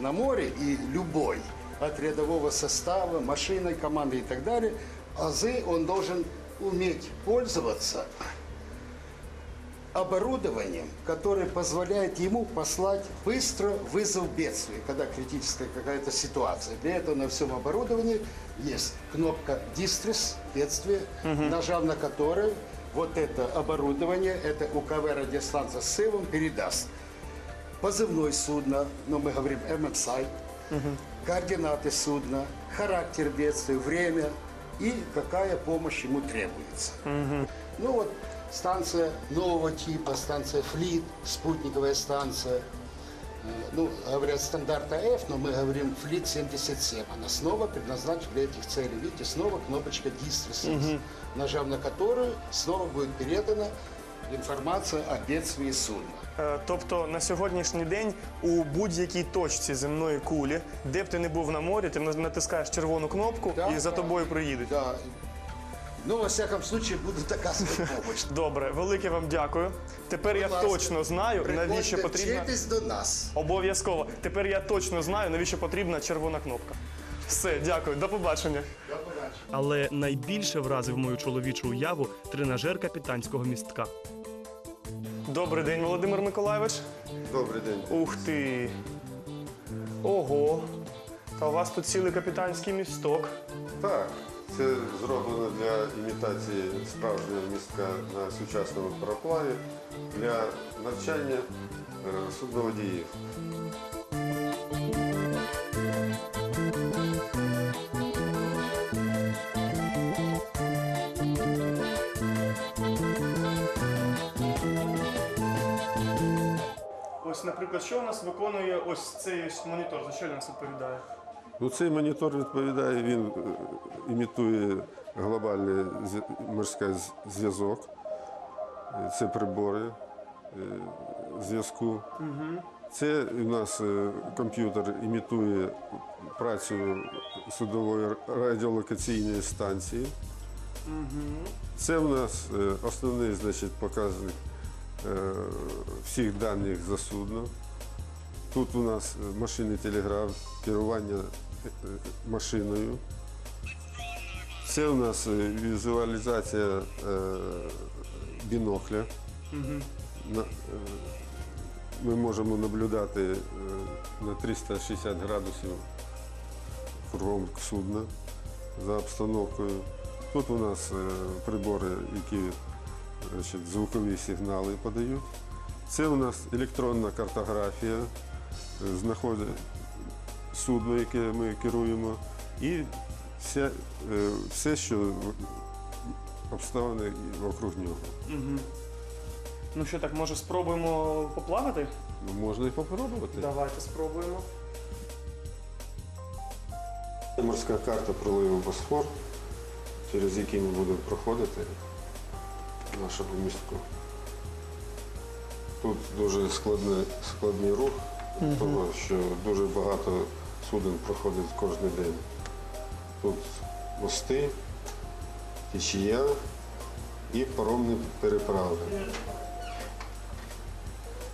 на море и любой, от рядового состава, машиной, командой и так далее, азы он должен уметь пользоваться оборудованием, которое позволяет ему послать быстро вызов бедствия, когда критическая какая-то ситуация. Для этого на всем оборудовании есть кнопка «Дистресс» – бедствие, нажав на которую вот это оборудование, это УКВ радиостанция с сывом передаст позывной судна, но мы говорим MMSI, координаты судна, характер бедствия, время и какая помощь ему требуется. Ну вот станция нового типа, станция Флит, спутниковая станция. Э, Ну, говорят стандарта F, но мы говорим Флит 77. Она снова предназначена для этих целей. Видите, снова кнопочка Distress, нажав на которую снова будет передана информация о бедствии судна. Е, Тобто на сьогоднішній день у будь-якій точці земної кулі, де б ти не був на морі, ти натискаєш червону кнопку Да, і за тобою приїдуть. Да. Ну, во всяком случае, будут оказывать помощь. Добре, велике вам дякую. Тепер я ласка, точно знаю, навіщо Приходьте, потрібна. до нас. Обов'язково. Тепер я точно знаю, навіщо потрібна червона кнопка. Все, дякую, до побачення. До побачення. Але найбільше вразив мою чоловічу уяву тренажер капітанського містка. Добрий день, Володимир Миколайович. Добрий день. Ух ти. Ого. Та у вас тут цілий капітанський місток. Так, це зроблено для імітації справжнього містка на сучасному пароплаві для навчання е, судноводіїв. Виконує ось цей ось монітор? За що він відповідає? Ну, цей монітор відповідає, він е, імітує глобальний морський зв'язок. Е, Це прибори е, зв'язку. Це у нас комп'ютер імітує працю судової радіолокаційної станції. Це у нас основний значить, показник всіх даних за судно. Тут у нас е, машинний телеграф, керування е, е, машиною. Це у нас візуалізація бінокля. Ми можемо наблюдати на 360 градусів кругом судна за обстановкою. Тут у нас прибори, які значить, звукові сигнали подають. Це у нас електронна картографія, знаходить судно, яке ми керуємо, і все, все що обставини вокруг нього. Ну що так, може спробуємо поплавати? Ну, можна і попробувати. Давайте спробуємо. Морська карта проливу Босфор, через який ми будемо проходити нашого містку. Тут дуже складний, складний рух, тому що дуже багато суден проходить кожен день. Тут мости, течія і паромні переправи.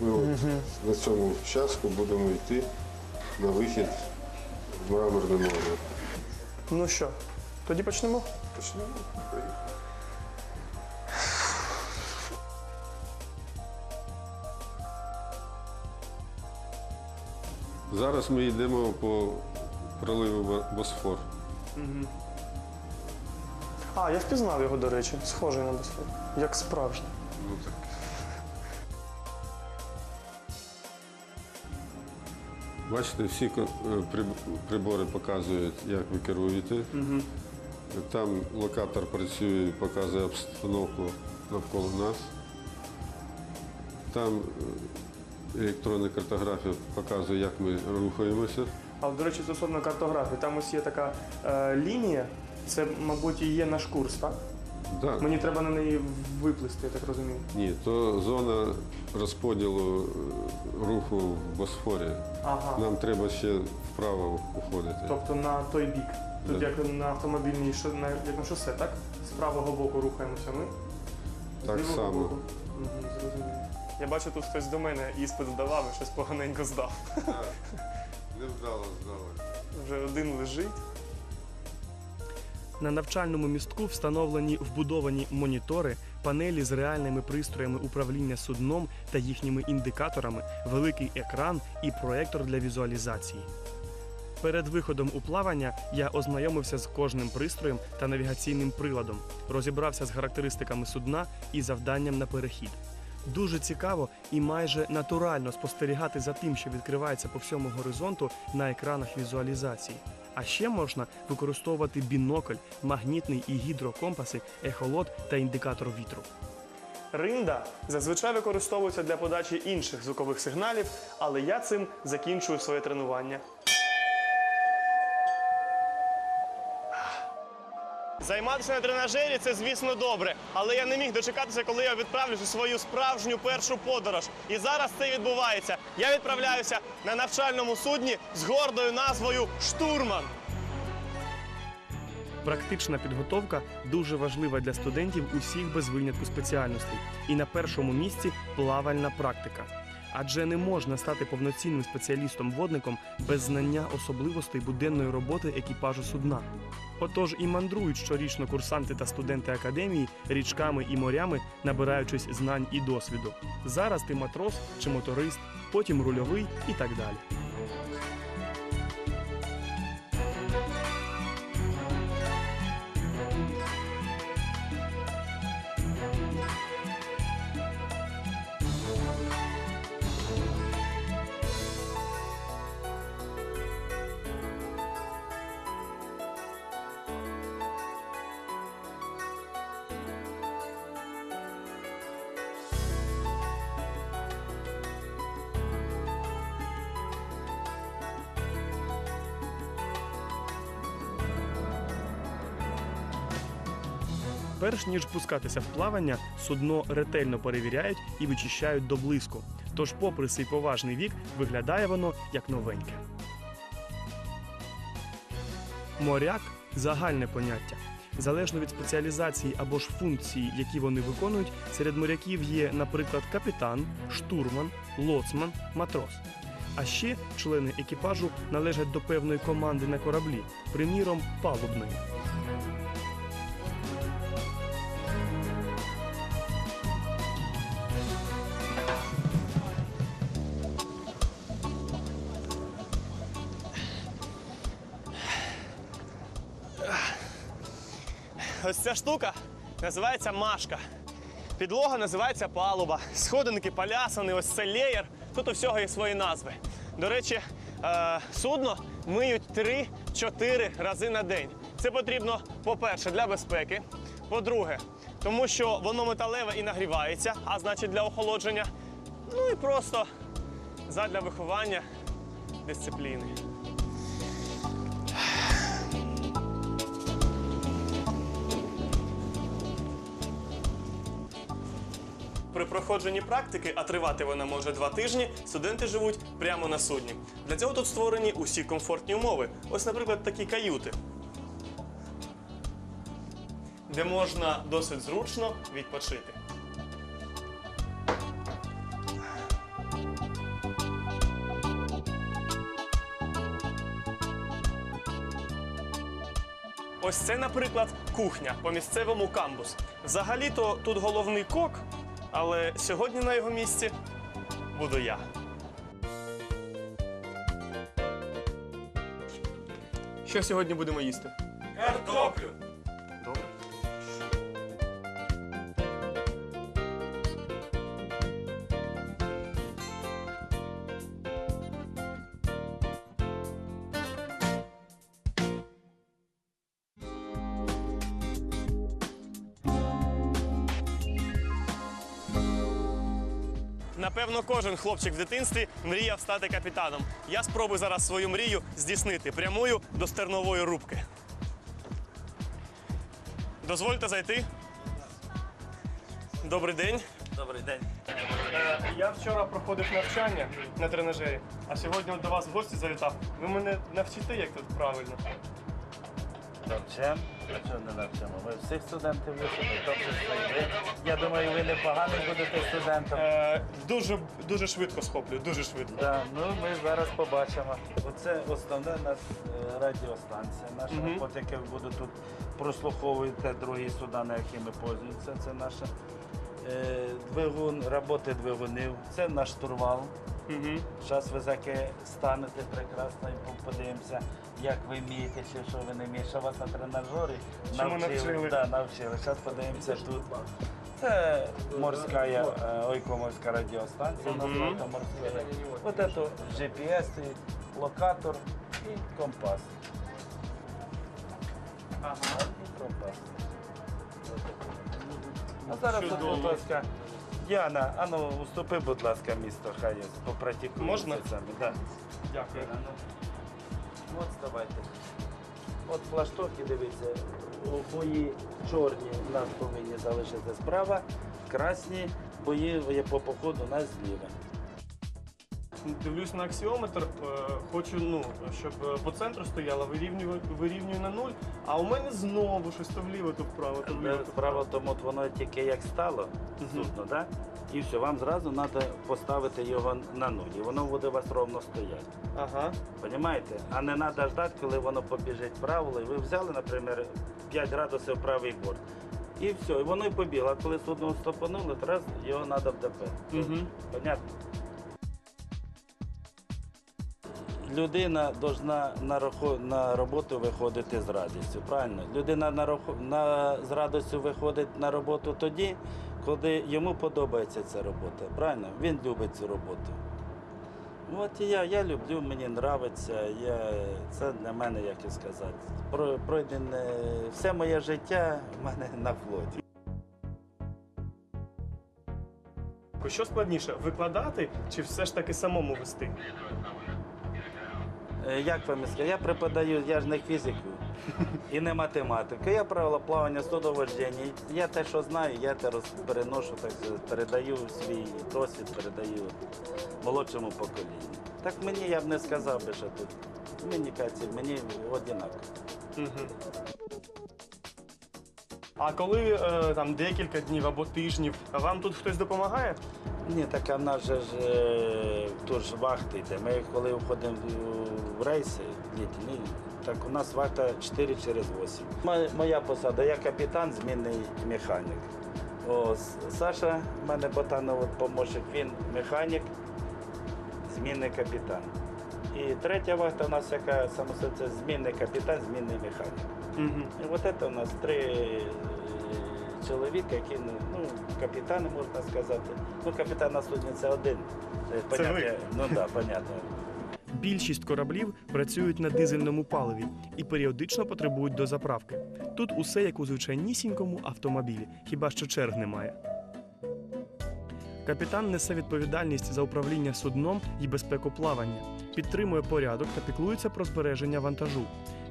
Ми от на цьому часку будемо йти на вихід в Мраморне море. Ну що, тоді почнемо? Почнемо. Поїхали. Зараз ми йдемо по проливу Бо- Босфор. А, я впізнав його, до речі, схожий на Босфор. Як справжній. Ну, так. Бачите, всі е, приб- прибори показують, як ви керуєте. Там локатор працює, показує обстановку навколо нас. Там е, електронна картографія показує, як ми рухаємося. А до речі, стосовно картографії, там ось є така е, лінія. Це, мабуть, і є наш курс, так? Да. Мені треба на неї виплисти, я так розумію. Ні, то зона розподілу е, руху в Босфорі. Ага. Нам треба ще вправо уходити. Тобто на той бік. Тут Да. як на автомобільній шо- на, як на шосе, так? З правого боку рухаємося ми. з Так лівого само. боку. Мгм, зрозуміло. Я бачу, тут хтось до мене іспит здавав і щось поганенько здав. Здало, здало. Вже один лежить. На навчальному містку встановлені вбудовані монітори, панелі з реальними пристроями управління судном та їхніми індикаторами, великий екран і проектор для візуалізації. Перед виходом у плавання я ознайомився з кожним пристроєм та навігаційним приладом, розібрався з характеристиками судна і завданням на перехід. Дуже цікаво і майже натурально спостерігати за тим, що відкривається по всьому горизонту на екранах візуалізації. А ще можна використовувати бінокль, магнітний і гідрокомпаси, ехолот та індикатор вітру. Ринда зазвичай використовується для подачі інших звукових сигналів, але я цим закінчую своє тренування. Займатися на тренажері це, звісно, добре, але я не міг дочекатися, коли я відправлюсь у свою справжню першу подорож. І зараз це відбувається. Я відправляюся на навчальному судні з гордою назвою Штурман. Практична підготовка дуже важлива для студентів усіх без винятку спеціальностей. І на першому місці плавальна практика. Адже не можна стати повноцінним спеціалістом-водником без знання особливостей буденної роботи екіпажу судна. Отож і мандрують щорічно курсанти та студенти академії річками і морями, набираючись знань і досвіду. Зараз ти матрос чи моторист, потім рульовий і так далі. Перш ніж пускатися в плавання, судно ретельно перевіряють і вичищають до блиску. Тож, попри свій поважний вік, виглядає воно як новеньке. Моряк загальне поняття. Залежно від спеціалізації або ж функції, які вони виконують, серед моряків є, наприклад, капітан, штурман, лоцман, матрос. А ще члени екіпажу належать до певної команди на кораблі, приміром, палубної. Штука називається машка. Підлога називається палуба. Сходинки полясані, ось це леєр. Тут у всього є свої назви. До речі, е, судно миють 3-4 рази на день. Це потрібно, по-перше, для безпеки. По-друге, тому що воно металеве і нагрівається, а значить для охолодження. Ну і просто задля виховання дисципліни. Проходженні практики, а тривати вона може два тижні, студенти живуть прямо на судні. Для цього тут створені усі комфортні умови. Ось, наприклад, такі каюти, де можна досить зручно відпочити. Ось це, наприклад, кухня по місцевому камбус. Взагалі-то тут головний кок, але сьогодні на його місці буду я. Що сьогодні будемо їсти? Картоплю. Кожен хлопчик в дитинстві мріяв стати капітаном. Я спробую зараз свою мрію здійснити прямую до стернової рубки. Дозвольте зайти. Добрий день. Добрий день. Я вчора проходив навчання на тренажері, а сьогодні до вас в гості завітав. Ви мене навчите, як тут правильно. Навчемо. А чого не навчимо? Ми всіх студентів вчимо, в тому числі і ви. Я думаю, ви непоганим будете студентом. Е, дуже, дуже швидко схоплюю, дуже швидко. Да, ну ми зараз побачимо. Оце основна у нас е, радіостанція наша. Мгм. От яке буде тут прослуховуєте другі які ми поїзуємо. Це наша двигун, роботи двигунів. Це наш штурвал. Угу. Зараз ви заки станете прекрасно і подивимося, як ви вмієте, чи що ви не вмієте. Що вас на тренажері навчили? Да, навчили. Зараз подивимося тут. Це морська е, ойкоморська радіостанція, Мгм. називається морська. Вот это GPS, локатор і компас. Ага. І компас. Зараз, тут, Чудово. будь ласка, Яна, а ну уступи, будь ласка, місто, хай Попрацюємо, Можна? самі. Да. Дякую. Ну. От ставайте. От флаштоки, дивіться, бої чорні в нас повинні залишити справа, красні бої по походу у нас зліва. Дивлюсь на аксіометр, е, хочу, ну, щоб е, по центру стояло, вирівнюю, вирівнюю на нуль, а у мене знову щось то вліво, то вправо, то вліво. то Справа в тому, от воно тільки як стало судно, да? і все, вам зразу треба поставити його на нуль, і воно буде у вас ровно стояти. Ага. Понимаєте? А не треба ждати, коли воно побіжить вправо. І ви взяли, наприклад, 5 градусів правий борт. І все, і воно і побігло. А коли судно стопануло, то раз його треба в ДП. Мгм. Понятно? Людина повинна на, роботу виходити з радістю, правильно? Людина на, на, з радістю виходить на роботу тоді, коли йому подобається ця робота. Правильно? Він любить цю роботу. От і я, я люблю, мені подобається. Я, це для мене, як і сказати, про- пройдене все моє життя в мене на флоті. Що складніше, викладати чи все ж таки самому вести? Е, Як вам сказати? Я преподаю, я ж не фізику і не математику. Я правила плавання судоводження. Я те, що знаю, я те переношу, так передаю свій досвід, передаю молодшому поколінню. Так мені я б не сказав би, що тут. Мені кажеться, мені однаково. А коли е, там декілька днів або тижнів, вам тут хтось допомагає? Ні, так а в нас же ж е, тут ж вахти йде. Ми коли входимо в рейси літні, так у нас вахта 4 через 8. Моя посада, я капітан, змінний механік. О, Саша, в мене ботанов от помощник, він механік, змінний капітан. І третя вахта у нас яка це змінний капітан, змінний механік. Угу. І от це у нас три е, чоловіка, які ну, ну, капітани, можна сказати. Ну, капітан на судні це один. Е, Це ви? Ну так, да, понятно. Більшість кораблів працюють на дизельному паливі і періодично потребують дозаправки. Тут усе як у звичайнісінькому автомобілі, хіба що черг немає. Капітан несе відповідальність за управління судном і безпеку плавання, підтримує порядок та піклується про збереження вантажу,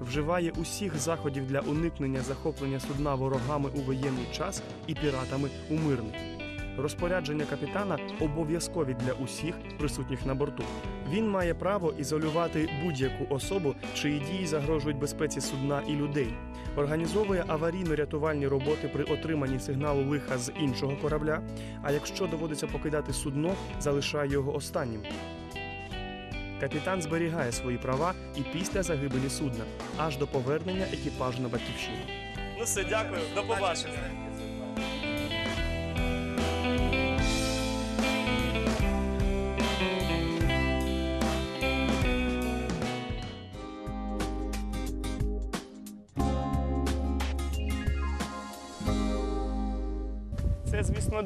вживає усіх заходів для уникнення захоплення судна ворогами у воєнний час і піратами у мирний. Розпорядження капітана обов'язкові для усіх присутніх на борту. Він має право ізолювати будь-яку особу, чиї дії загрожують безпеці судна і людей, організовує аварійно-рятувальні роботи при отриманні сигналу лиха з іншого корабля. А якщо доводиться покидати судно, залишає його останнім. Капітан зберігає свої права і після загибелі судна, аж до повернення екіпажу на батьківщину. Ну все, дякую, до побачення.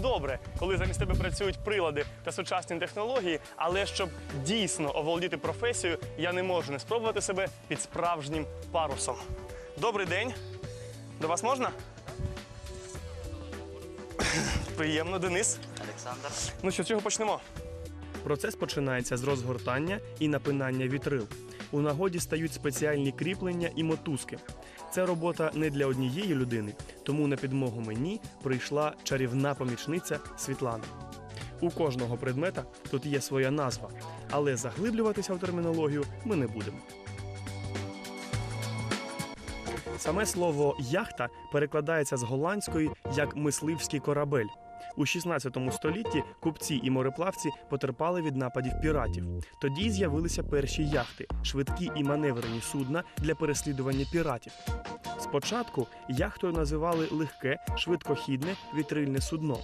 Добре, коли замість тебе працюють прилади та сучасні технології, але щоб дійсно оволодіти професією, я не можу не спробувати себе під справжнім парусом. Добрий день. До вас можна? Приємно, Денис. Олександр. Ну що, з чого почнемо? Процес починається з розгортання і напинання вітрил. У нагоді стають спеціальні кріплення і мотузки. Це робота не для однієї людини, тому на підмогу мені прийшла чарівна помічниця Світлана. У кожного предмета тут є своя назва, але заглиблюватися в термінологію ми не будемо. Саме слово яхта перекладається з голландської як мисливський корабель. У 16 столітті купці і мореплавці потерпали від нападів піратів. Тоді з'явилися перші яхти, швидкі і маневрені судна для переслідування піратів. Спочатку яхтою називали легке, швидкохідне вітрильне судно.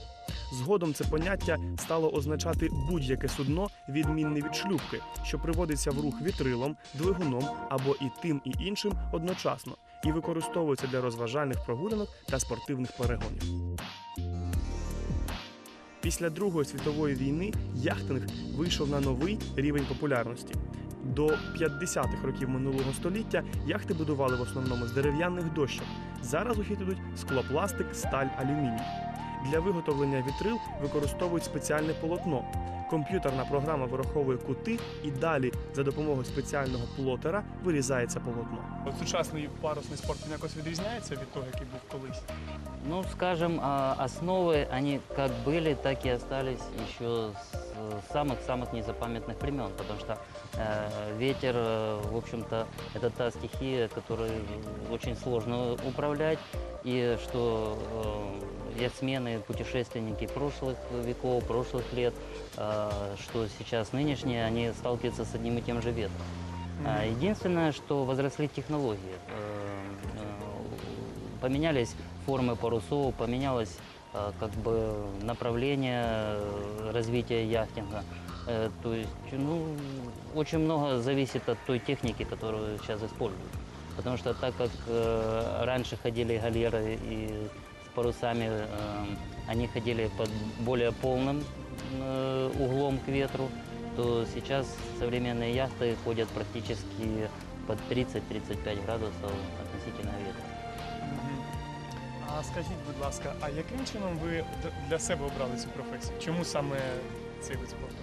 Згодом це поняття стало означати будь-яке судно, відмінне від шлюпки, що приводиться в рух вітрилом, двигуном або і тим, і іншим одночасно, і використовується для розважальних прогулянок та спортивних перегонів. Після Другої світової війни яхтинг вийшов на новий рівень популярності. До 50-х років минулого століття яхти будували в основному з дерев'яних дощок. Зараз у хід ідуть склопластик, сталь, алюміній. Для виготовлення вітрил використовують спеціальне полотно Комп'ютерна програма вираховує кути і далі за допомогою спеціального плотера вирізається полотно. От Сучасний парусний спорт він якось відрізняється від того, який був колись. Ну, скажем, а, основы, они как были, так и остались еще с э, самых-самых незапамятных времен, потому что э, ветер, э, в общем-то, это та стихия, которой очень сложно управлять, и что э, э, яхтсмены, путешественники прошлых веков, прошлых лет, э, что сейчас нынешние, они сталкиваются с одним и тем же ветром. А, Единственное, что возросли технологии. Э, э, Поменялись формы парусов, поменялось как бы направление развития яхтинга. То есть, ну, очень много зависит от той техники, которую сейчас используют. Потому что так как э, раньше ходили галеры и парусами, э, они ходили под более полным э, углом к ветру, то сейчас современные яхты ходят практически под 30-35 градусов относительно ветра. А скажіть, будь ласка, а яким чином ви д- для себе обрали цю професію? Чому саме цей вид спорту?